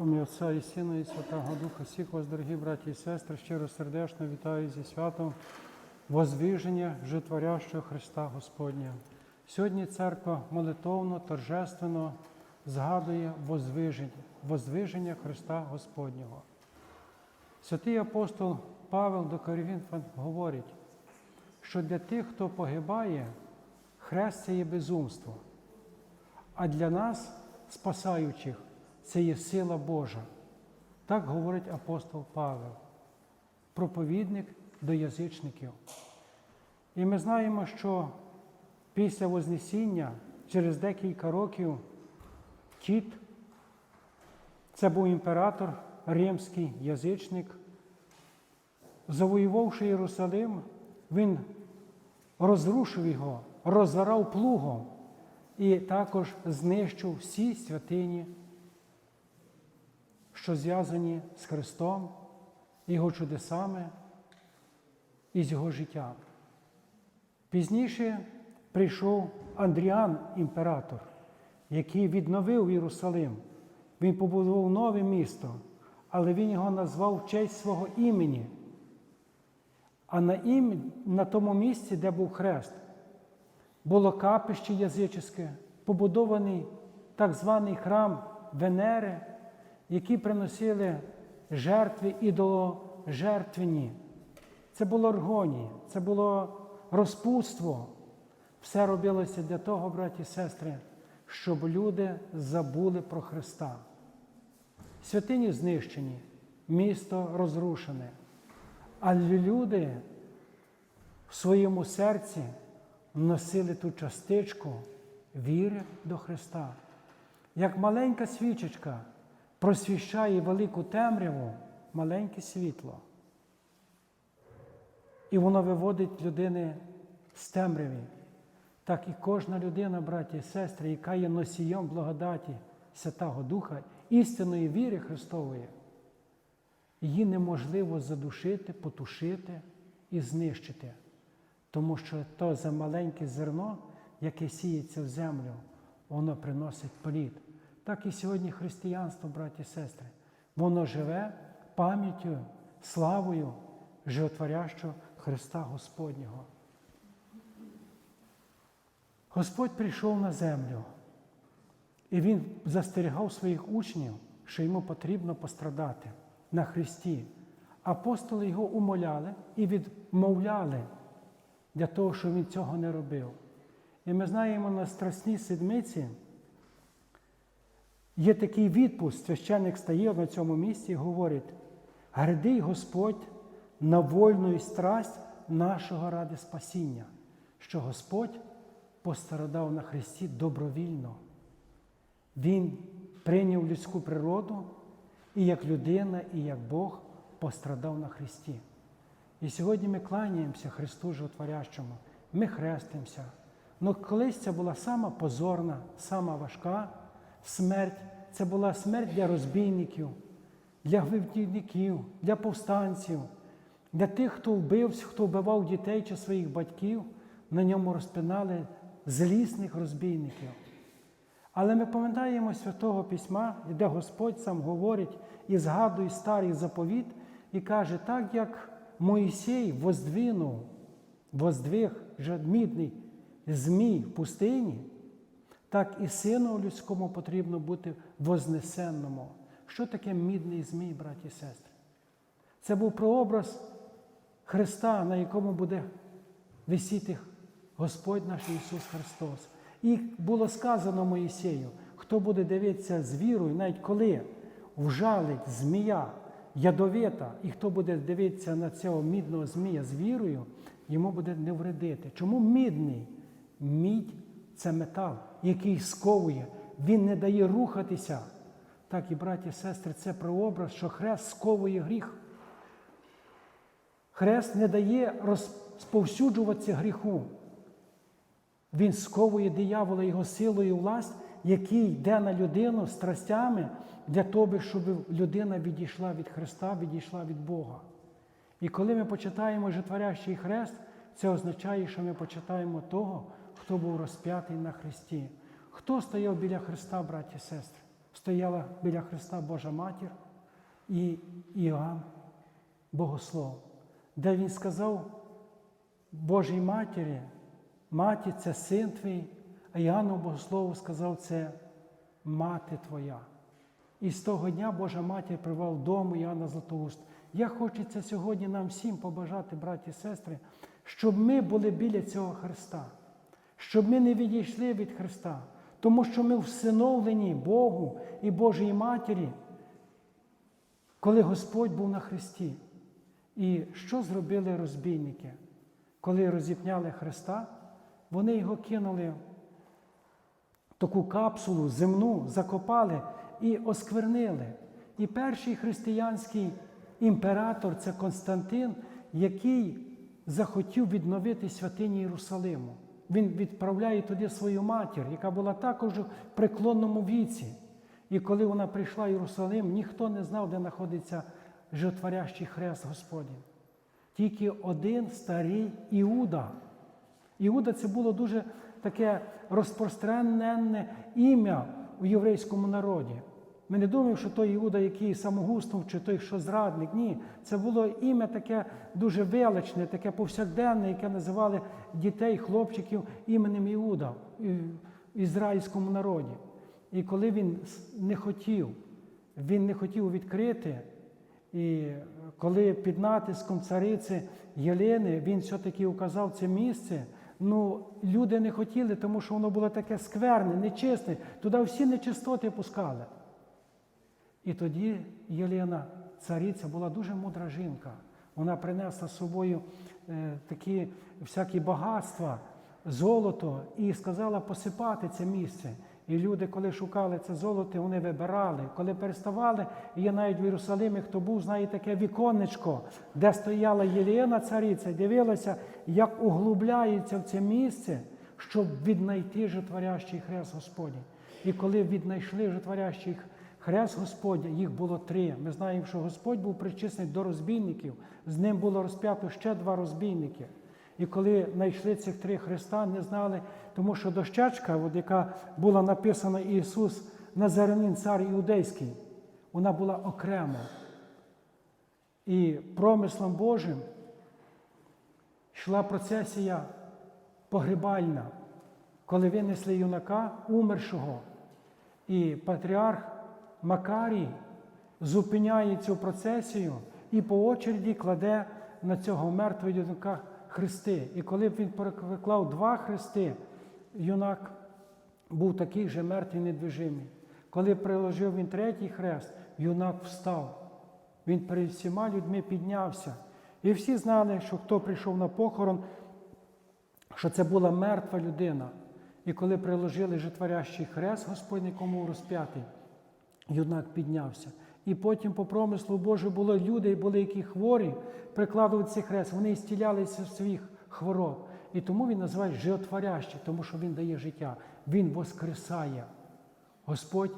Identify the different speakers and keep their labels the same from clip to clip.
Speaker 1: Ім'я Отця і Сина, і Святого Духа, всіх вас, дорогі браті і сестри, щиро сердечно вітаю зі святом возвиження житворящого Христа Господня. Сьогодні церква молитовно, торжественно згадує возвиження, возвиження Христа Господнього. Святий апостол Павел до Корінфян говорить, що для тих, хто погибає, хрест це є безумство, а для нас, спасаючих, це є сила Божа. Так говорить апостол Павел, проповідник до язичників. І ми знаємо, що після Вознесіння, через декілька років, Тіт, це був імператор, римський язичник, завоювавши Єрусалим, він розрушив його, розорав плугом і також знищив всі святині що зв'язані з Христом, Його чудесами і з Його життям. Пізніше прийшов Андріан, імператор, який відновив Єрусалим. Він побудував нове місто, але він його назвав в честь свого імені. А на, ім... на тому місці, де був хрест, було капище язичське, побудований так званий храм Венери які приносили жертви ідоложертвені. Це було аргонія, це було розпутство. Все робилося для того, браті і сестри, щоб люди забули про Христа. Святині знищені, місто розрушене, але люди в своєму серці носили ту частичку віри до Христа. Як маленька свічечка просвіщає велику темряву маленьке світло. І воно виводить людини з темряви. Так і кожна людина, браті і сестри, яка є носієм благодаті Святого Духа, істинної віри Христової, її неможливо задушити, потушити і знищити. Тому що то за маленьке зерно, яке сіється в землю, воно приносить плід. Так і сьогодні християнство, браті і сестри, воно живе пам'яттю, славою животворящого Христа Господнього. Господь прийшов на землю, і Він застерігав своїх учнів, що йому потрібно пострадати на Христі. Апостоли його умоляли і відмовляли для того, щоб він цього не робив. І ми знаємо на Страсній седмиці. Є такий відпуск, священник стає на цьому місці і говорить: грядий Господь на вольну і страсть нашого ради спасіння, що Господь пострадав на Христі добровільно. Він прийняв людську природу і як людина, і як Бог пострадав на Христі. І сьогодні ми кланяємося Христу Животворящому, ми хрестимося. Ну колись це була сама позорна, сама важка смерть це була смерть для розбійників, для гвинтівників, для повстанців, для тих, хто вбився, хто вбивав дітей чи своїх батьків, на ньому розпинали злісних розбійників. Але ми пам'ятаємо Святого Письма, де Господь сам говорить і згадує старий заповіт, і каже, так як Моїсей воздвинув, воздвиг мідний змій в пустині, так і сину людському потрібно бути вознесенному. Що таке мідний змій, браті і сестри? Це був прообраз Христа, на якому буде висіти Господь наш Ісус Христос. І було сказано Моїсею, хто буде дивитися з вірою, навіть коли вжалить змія ядовита, і хто буде дивитися на цього мідного змія з вірою, йому буде не вредити. Чому мідний? Мідь це метал, який сковує, він не дає рухатися. Так і, браті і сестри, це прообраз, що хрест сковує гріх. Хрест не дає розповсюджуватися гріху. Він сковує диявола його силою і власть, який йде на людину страстями для того, щоб людина відійшла від Христа, відійшла від Бога. І коли ми почитаємо житворящий хрест, це означає, що ми почитаємо того, хто був розп'ятий на Христі. Хто стояв біля Христа, браті і сестри? стояла біля Христа Божа Матір і Іоанн Богослов, де він сказав Божій Матері, маті це син твій, а Іоанну Богослову сказав це мати твоя. І з того дня Божа Матір привела дому Іоанна Златоуст. Я хочу це сьогодні нам всім побажати, браті і сестри, щоб ми були біля цього Христа, щоб ми не відійшли від Христа, тому що ми всиновлені Богу і Божій Матері, коли Господь був на Христі. І що зробили розбійники? Коли розіпняли Христа, вони його кинули в таку капсулу земну, закопали і осквернили. І перший християнський імператор це Константин, який захотів відновити святині Єрусалиму. Він відправляє туди свою матір, яка була також в преклонному віці. І коли вона прийшла в Єрусалим, ніхто не знав, де знаходиться животворящий хрест Господній. Тільки один старий Іуда. Іуда це було дуже таке розпространене ім'я у єврейському народі. Ми не думаємо, що той Іуда, який самогуснув, чи той, що зрадник. Ні, це було ім'я таке дуже величне, таке повсякденне, яке називали дітей, хлопчиків іменем Іуда в ізраїльському народі. І коли він не хотів, він не хотів відкрити, і коли під натиском цариці Єлени він все-таки указав це місце, ну люди не хотіли, тому що воно було таке скверне, нечисте. Туди всі нечистоти пускали. І тоді Єлена, цариця, була дуже мудра жінка. Вона принесла з собою е, такі всякі багатства, золото і сказала посипати це місце. І люди, коли шукали це золото, вони вибирали. Коли переставали, є навіть в Єрусалимі, хто був, знає таке віконечко, де стояла Єлена цариця, дивилася, як углубляється в це місце, щоб віднайти житворящий хрест Господній. І коли віднайшли житворящий хрест Господня, їх було три. Ми знаємо, що Господь був причисний до розбійників, з ним було розп'ято ще два розбійники. І коли знайшли цих три Христа, не знали, тому що дощечка, от яка була написана Ісус Назарянин, цар Іудейський, вона була окремо. І промислом Божим йшла процесія погребальна, коли винесли юнака умершого. І патріарх Макарій зупиняє цю процесію і по очереді кладе на цього мертвого юнака хрести. І коли б він переклав два хрести, юнак був такий же мертвий недвижимий. Коли приложив він третій хрест, юнак встав. Він перед всіма людьми піднявся. І всі знали, що хто прийшов на похорон, що це була мертва людина. І коли приложили житворящий хрест, Господь кому розп'ятий, юнак піднявся. І потім, по промислу Божу, було люди, були які хворі, прикладували цей хрест, вони зцілялися своїх хвороб. І тому він називає животворящий, тому що він дає життя, він воскресає. Господь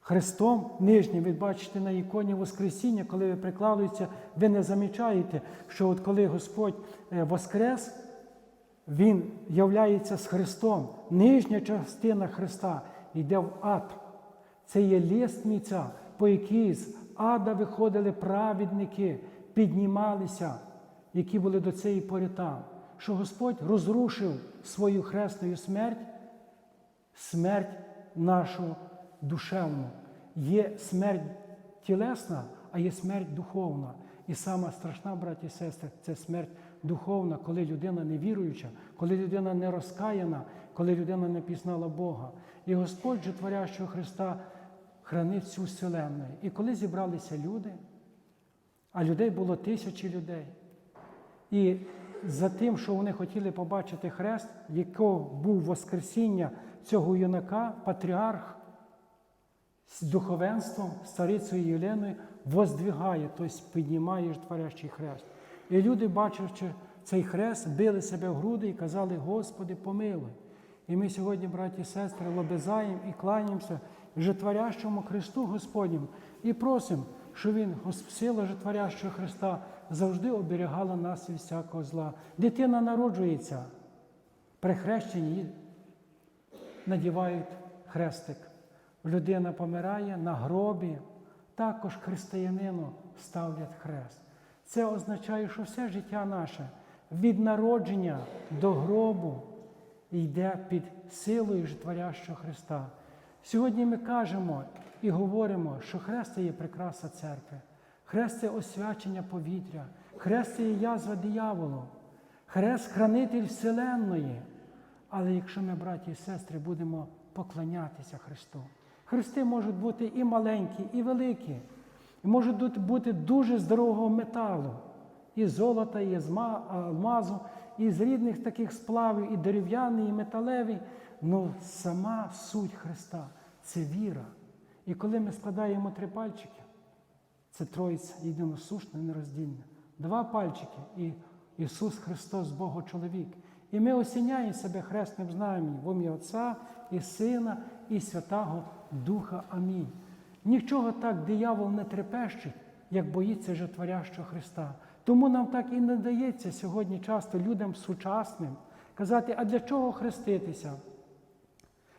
Speaker 1: Христом нижнім, ви бачите на іконі Воскресіння, коли ви прикладуєтеся, ви не замічаєте, що от коли Господь е, воскрес, Він являється з Христом. Нижня частина Христа йде в ад. Це є лісниця, по якій з ада виходили праведники, піднімалися, які були до цієї пори там. Що Господь розрушив свою хресною смерть, смерть нашу душевну. Є смерть тілесна, а є смерть духовна. І сама страшна, браті і сестри, це смерть духовна, коли людина не віруюча, коли людина не розкаяна, коли людина не пізнала Бога. І Господь же творящого Христа хранить всю вселенну. І коли зібралися люди, а людей було тисячі людей. І за тим, що вони хотіли побачити хрест, якого був Воскресіння цього юнака, патріарх з духовенством, старицею Єленою, воздвигає, тобто піднімає творящий хрест. І люди, бачивши цей хрест, били себе в груди і казали, Господи, помилуй. І ми сьогодні, браті і сестри, лобизаємо і кланяємося житворящому Христу Господньому і просимо, щоб Він, сила житворящого Христа, завжди оберігала нас від всякого зла. Дитина народжується, при хрещенні надівають хрестик. людина помирає на гробі, також християнину ставлять хрест. Це означає, що все життя наше від народження до гробу йде під силою житворящого Христа. Сьогодні ми кажемо і говоримо, що хрест це є прикраса церкви, хрест це освячення повітря, хрест це є язва дияволу, хрест хранитель Вселенної. Але якщо ми, браті і сестри, будемо поклонятися Христу, хрести можуть бути і маленькі, і великі, і можуть бути дуже з дорогого металу, і золота, і алмазу, і з рідних таких сплавів, і дерев'яний, і металевий. Ну, сама суть Христа це віра. І коли ми складаємо три пальчики, це Троїця єдиносушна, нероздільна. Два пальчики і Ісус Христос, Бого чоловік. І ми осіняємо себе хресним знаменем в ім'я Отця і Сина, і Святого Духа. Амінь. Нічого так диявол не трепещить, як боїться житворящого Христа. Тому нам так і не дається сьогодні часто людям сучасним казати, а для чого хреститися?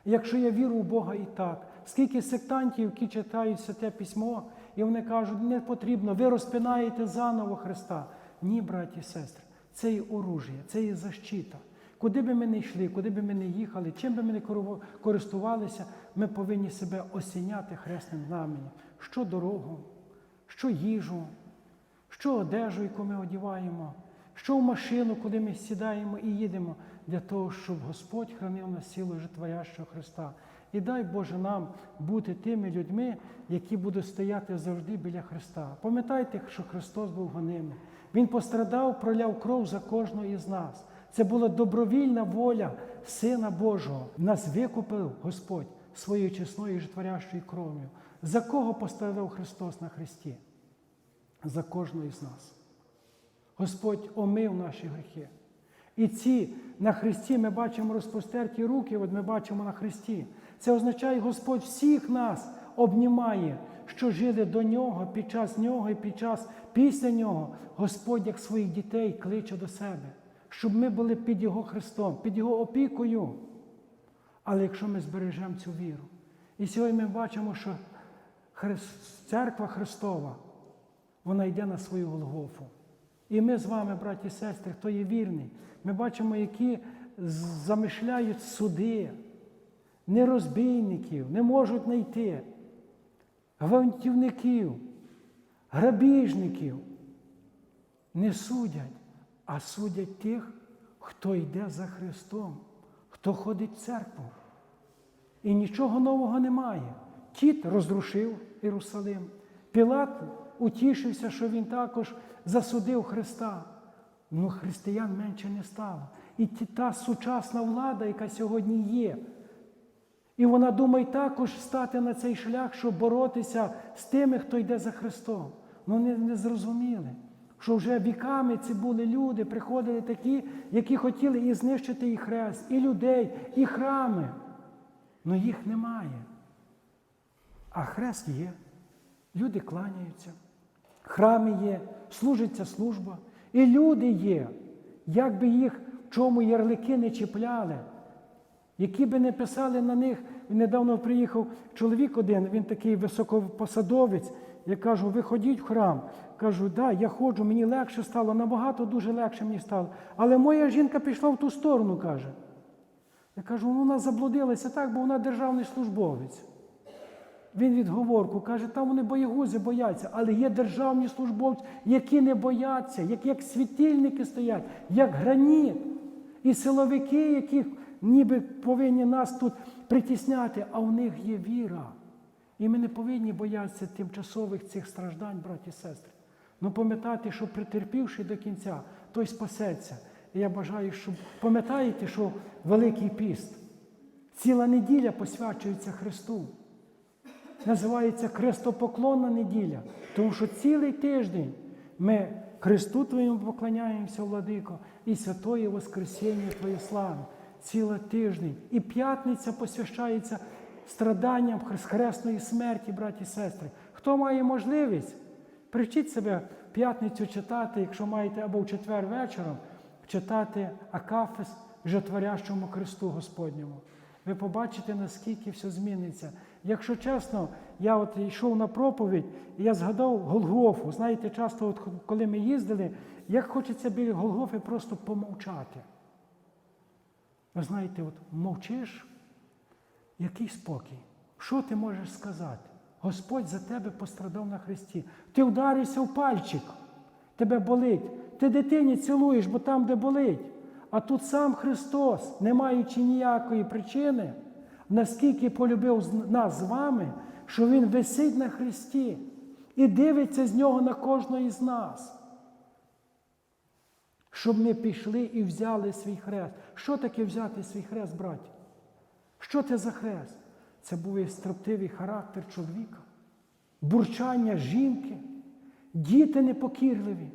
Speaker 1: Якщо я вірю в Бога і так, скільки сектантів, які читають святе письмо, і вони кажуть, не потрібно, ви розпинаєте заново Христа. Ні, браті і сестри, це є оружие, це є защита. Куди би ми не йшли, куди би ми не їхали, чим би ми не користувалися, ми повинні себе осіняти хресним знаменем. Що дорогу, що їжу, що одежу, яку ми одіваємо, що в машину, куди ми сідаємо і їдемо, для того, щоб Господь хранив нас силою житворящого Христа. І дай Боже нам бути тими людьми, які будуть стояти завжди біля Христа. Пам'ятайте, що Христос був гонимий. Він пострадав, проляв кров за кожного із нас. Це була добровільна воля Сина Божого. Нас викупив Господь своєю чесною і житворящою кров'ю. За кого пострадав Христос на Христі? За кожного із нас. Господь омив наші гріхи. І ці на Христі ми бачимо розпростерті руки, от ми бачимо на Христі. Це означає, Господь всіх нас обнімає, що жили до Нього, під час Нього і під час після Нього. Господь, як своїх дітей, кличе до себе, щоб ми були під Його Христом, під Його опікою. Але якщо ми збережемо цю віру, і сьогодні ми бачимо, що церква Христова, вона йде на свою Голгофу. І ми з вами, браті і сестри, хто є вірний, ми бачимо, які замишляють суди, нерозбійників, не можуть знайти, гвалтівників, грабіжників. Не судять, а судять тих, хто йде за Христом, хто ходить в церкву. І нічого нового немає. Тіт розрушив Єрусалим. Пілат утішився, що він також засудив Христа. Ну, християн менше не стало. І та сучасна влада, яка сьогодні є, і вона думає також стати на цей шлях, щоб боротися з тими, хто йде за Христом. Ну не, не зрозуміли, що вже віками ці були люди, приходили такі, які хотіли і знищити і хрест, і людей, і храми. Ну їх немає. А хрест є. Люди кланяються, храми є, служиться служба. І люди є. Як би їх в чому ярлики не чіпляли, які би не писали на них, недавно приїхав чоловік один, він такий високопосадовець. Я кажу, ви ходіть в храм. Кажу, да, я ходжу, мені легше стало, набагато дуже легше мені стало. Але моя жінка пішла в ту сторону, каже. Я кажу, ну вона заблудилася так, бо вона державний службовець. Він відговорку каже, там вони боєгузи бояться, але є державні службовці, які не бояться, як, як світильники стоять, як граніт. І силовики, які ніби повинні нас тут притісняти, а у них є віра. І ми не повинні боятися тимчасових цих страждань, браті і сестри. Ну пам'ятати, що претерпівши до кінця, той спасеться. І я бажаю, щоб пам'ятаєте, що Великий піст, ціла неділя посвячується Христу. Називається Хрестопоклонна неділя, тому що цілий тиждень ми Христу Твоєму поклоняємося, Владико, і святої Воскресіння Твоє слави. Цілий тиждень. І п'ятниця посвящається страданням хресної смерті, браті і сестри. Хто має можливість, привчіть себе п'ятницю читати, якщо маєте або в четвер вечором, читати Акафис житворящому Христу Господньому. Ви побачите, наскільки все зміниться. Якщо чесно, я от йшов на проповідь, і я згадав Голгофу. Знаєте, часто, от, коли ми їздили, як хочеться біля Голгофи просто помовчати. Ви знаєте, от мовчиш, який спокій. Що ти можеш сказати? Господь за тебе пострадав на Христі. Ти вдарився в пальчик, тебе болить. Ти дитині цілуєш, бо там, де болить. А тут сам Христос, не маючи ніякої причини, наскільки полюбив нас з вами, що Він висить на Христі і дивиться з нього на кожного із нас. Щоб ми пішли і взяли свій хрест. Що таке взяти свій хрест, браті? Що це за хрест? Це був строптивий характер чоловіка, бурчання жінки, діти непокірливі,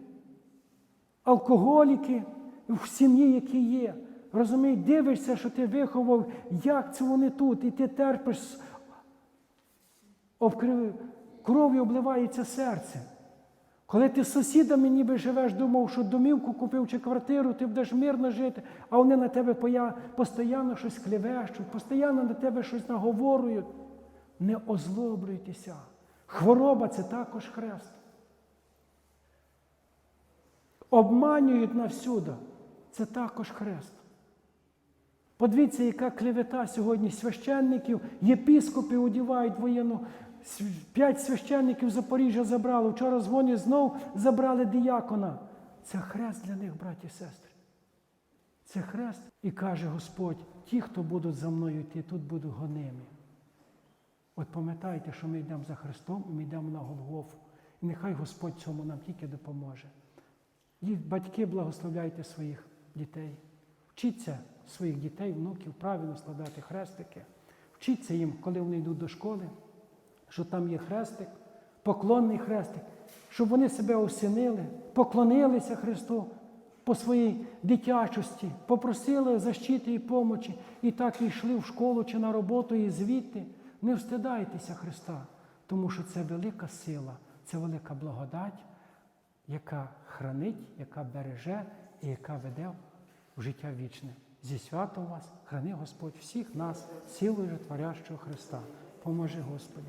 Speaker 1: алкоголіки в сім'ї, які є. Розумієш, дивишся, що ти виховав, як це вони тут, і ти терпиш, кров'ю обливається серце. Коли ти з сусідами ніби живеш, думав, що домівку купив чи квартиру, ти будеш мирно жити, а вони на тебе постійно щось клевещуть, постійно на тебе щось наговорюють. Не озлоблюйтеся. Хвороба це також хрест. Обманюють навсюди. Це також хрест. Подивіться, яка клевета сьогодні священників, єпіскопи одівають воєнну. П'ять священників Запоріжжя забрали. Вчора дзвонять, знов забрали діякона. Це хрест для них, браті і сестри. Це хрест. І каже Господь: ті, хто будуть за мною йти, тут будуть гонимі. От пам'ятайте, що ми йдемо за Христом і ми йдемо на Голгофу. І нехай Господь цьому нам тільки допоможе. І батьки благословляйте своїх дітей. Вчіться своїх дітей, внуків правильно складати хрестики. Вчіться їм, коли вони йдуть до школи, що там є хрестик, поклонний хрестик, щоб вони себе осінили, поклонилися Христу по своїй дитячості, попросили защити і помочі, і так йшли в школу чи на роботу, і звідти. Не встидайтеся Христа, тому що це велика сила, це велика благодать, яка хранить, яка береже і яка веде в життя вічне. Зі святом вас храни Господь всіх нас, силою творящого Христа. Поможи Господи.